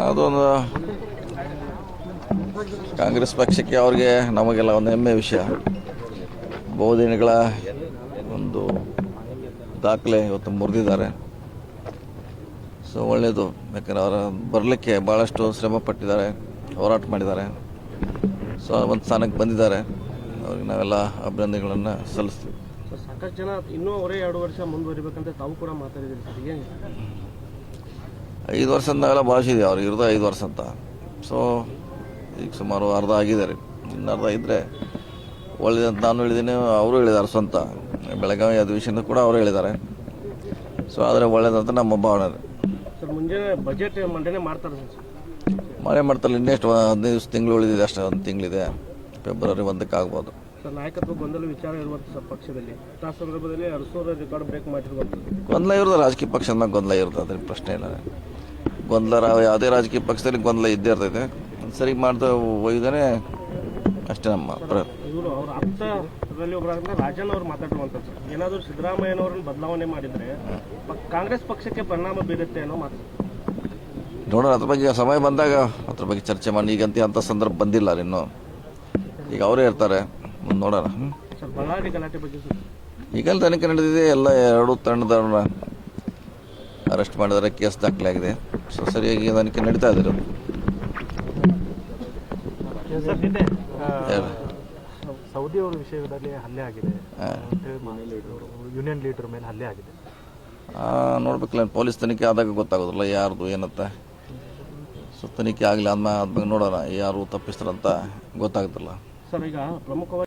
ಅದೊಂದು ಕಾಂಗ್ರೆಸ್ ಪಕ್ಷಕ್ಕೆ ಅವ್ರಿಗೆ ನಮಗೆಲ್ಲ ಒಂದು ಹೆಮ್ಮೆ ವಿಷಯ. ಬಹುದಿನಗಳ ಒಂದು ದಾಖಲೆ ಇವತ್ತು ಮುರಿದಿದ್ದಾರೆ. ಸೊ ಒಳ್ಳೆಯದು ಯಾಕಂದರೆ ಅವರ ಬರಲಿಕ್ಕೆ ಭಾಳಷ್ಟು ಶ್ರಮ ಪಟ್ಟಿದ್ದಾರೆ, ಹೋರಾಟ ಮಾಡಿದ್ದಾರೆ. ಸೊ ಒಂದು ಸ್ಥಾನಕ್ಕೆ ಬಂದಿದ್ದಾರೆ. ಅವ್ರಿಗೆ ನಾವೆಲ್ಲ ಅಭಿನಂದನೆಗಳನ್ನು ಸಲ್ಲಿಸ್ತೀವಿ. ಸರ್ ಸಾಕಷ್ಟು ಜನ ಇನ್ನೂ ಅವರೇ ಎರಡು ವರ್ಷ ಮುಂದುವರಿಬೇಕಂತ ತಾವು ಕೂಡ ಮಾತಾಡಿದ್ದೀರಿ ಸರ್. ಏನು ಐದು ವರ್ಷ ಭಾಷೆ ಇದೆ. ಅವ್ರಿಗೆ ಇರೋದು ಐದು ವರ್ಷ ಅಂತ. ಸೊ ಈಗ ಸುಮಾರು ಅರ್ಧ ಆಗಿದ್ದಾರೆ ಇನ್ನು ಅರ್ಧ ಇದ್ದರೆ ಒಳ್ಳೆದಂತ ನಾನು ಹೇಳಿದ್ದೀನಿ ಅವರು ಹೇಳಿದ್ದಾರೆ ಸ್ವಂತ. ಬೆಳಗಾವಿ ಅಧಿವೇಶನ ಕೂಡ ಅವರು ಹೇಳಿದ್ದಾರೆ ಸೊ ಆದರೆ ಒಳ್ಳೇದಂತ ನಮ್ಮ ಭಾವನೆ ಸರ್ ಮುಂಜಾನೆ ಬಜೆಟ್ ಮಂಡನೆ ಮಾಡ್ತಾರೆ ಮಳೆ ಮಾಡ್ತಾರೆ ಇನ್ನೆಷ್ಟು ಹದಿನೈದು ದಿವಸ ತಿಂಗಳು ಉಳಿದಿದೆ ಅಷ್ಟೇ ಒಂದು ತಿಂಗಳಿದೆ. ಫೆಬ್ರವರಿ ಒಂದಕ್ಕೆ ಆಗ್ಬೋದು ನಾಯಕತ್ವ ಗೊಂದಲ ವಿಚಾರ ಇರುವಂಥ ಪಕ್ಷದಲ್ಲಿ. ಆ ಸಂದರ್ಭದಲ್ಲಿ ಅರಸೋರ ರೆಕಾರ್ಡ್ ಬ್ರೇಕ್ ಮಾಡಿರುವಂಥದ್ದು. ಗೊಂದಲ ಇರೋದು ರಾಜಕೀಯ ಪಕ್ಷ ಗೊಂದಲ ಇರ್ತದೆ ಅದ್ರ ಪ್ರಶ್ನೆ ಇಲ್ಲ. ಗೊಂದಲ ರಾ- ಯಾವುದೇ ರಾಜಕೀಯ ಪಕ್ಷದಲ್ಲಿ ಗೊಂದಲ ಇದ್ದೇ ಇರ್ತೈತೆ. ಸರಿ ಮಾಡ್ತಾ ಒಯ್ದರೆ ಅಷ್ಟೇ ನಮ್ಮ ಪ್ರ ಇವರು ಅವ್ರ ಆಪ್ತರಲ್ಲಿ ಒಬ್ಬರಾದ ರಾಜನ್ ಅವ್ರು ಮಾತಾಡುವಂಥದ್ದು ಏನಾದರೂ ಸಿದ್ದರಾಮಯ್ಯನವ್ರನ್ನ ಬದಲಾವಣೆ ಮಾಡಿದರೆ ಕಾಂಗ್ರೆಸ್ ಪಕ್ಷಕ್ಕೆ ಪರಿಣಾಮ ಬೀರುತ್ತೆ ಅನ್ನೋ ಮಾತು. ನೋಡೋಣ ಅದ್ರ ಬಗ್ಗೆ ಸಮಯ ಬಂದಾಗ ಅದ್ರ ಬಗ್ಗೆ ಚರ್ಚೆ ಮಾಡಿ ಈಗಂತ ಅಂತ ಸಂದರ್ಭ ಬಂದಿಲ್ಲ ಇನ್ನು ಈಗ ಅವರೇ ಇರ್ತಾರೆ. ಮುಂದೆ ನೋಡೋಣ. ಈಗಲ್ಲಿ ತನಿಖೆ ನಡೆದಿದೆ ಎಲ್ಲ ಎರಡು ತಂಡದವ್ರನ್ನ ಅರೆಸ್ಟ್ ಮಾಡಿದರೆ ಕೇಸ್ ದಾಖಲೆ ಆಗಿದೆ ಸೊ ಸರಿಯಾಗಿ ತನಿಖೆ ನಡೀತಾ ಇದ್ರು ಸೌದಿ ಅವರ ವಿಷಯದಲ್ಲಿ ಹಲ್ಲೆ ಆಗಿದೆ. ಯೂನಿಯನ್ ಲೀಡರ್ ಮೇಲೆ ಹಲ್ಲೆ ಆಗಿದೆ. ನೋಡ್ಬೇಕಲ್ಲ ಪೊಲೀಸ್ ತನಿಖೆ ಆದಾಗ ಗೊತ್ತಾಗೋದಿಲ್ಲ ಯಾರ್ದು ಏನಂತ. ಸೊ ತನಿಖೆ ಆಗಲಿ ಆದ್ಮೇಲೆ ಆದ್ಮೇಲೆ ನೋಡೋಣ ಯಾರು ತಪ್ಪಿಸ್ತಾರಂತ ಗೊತ್ತಾಗುತ್ತಲ್ಲ ಸರ್ ಈಗ ಪ್ರಮುಖವಾಗಿ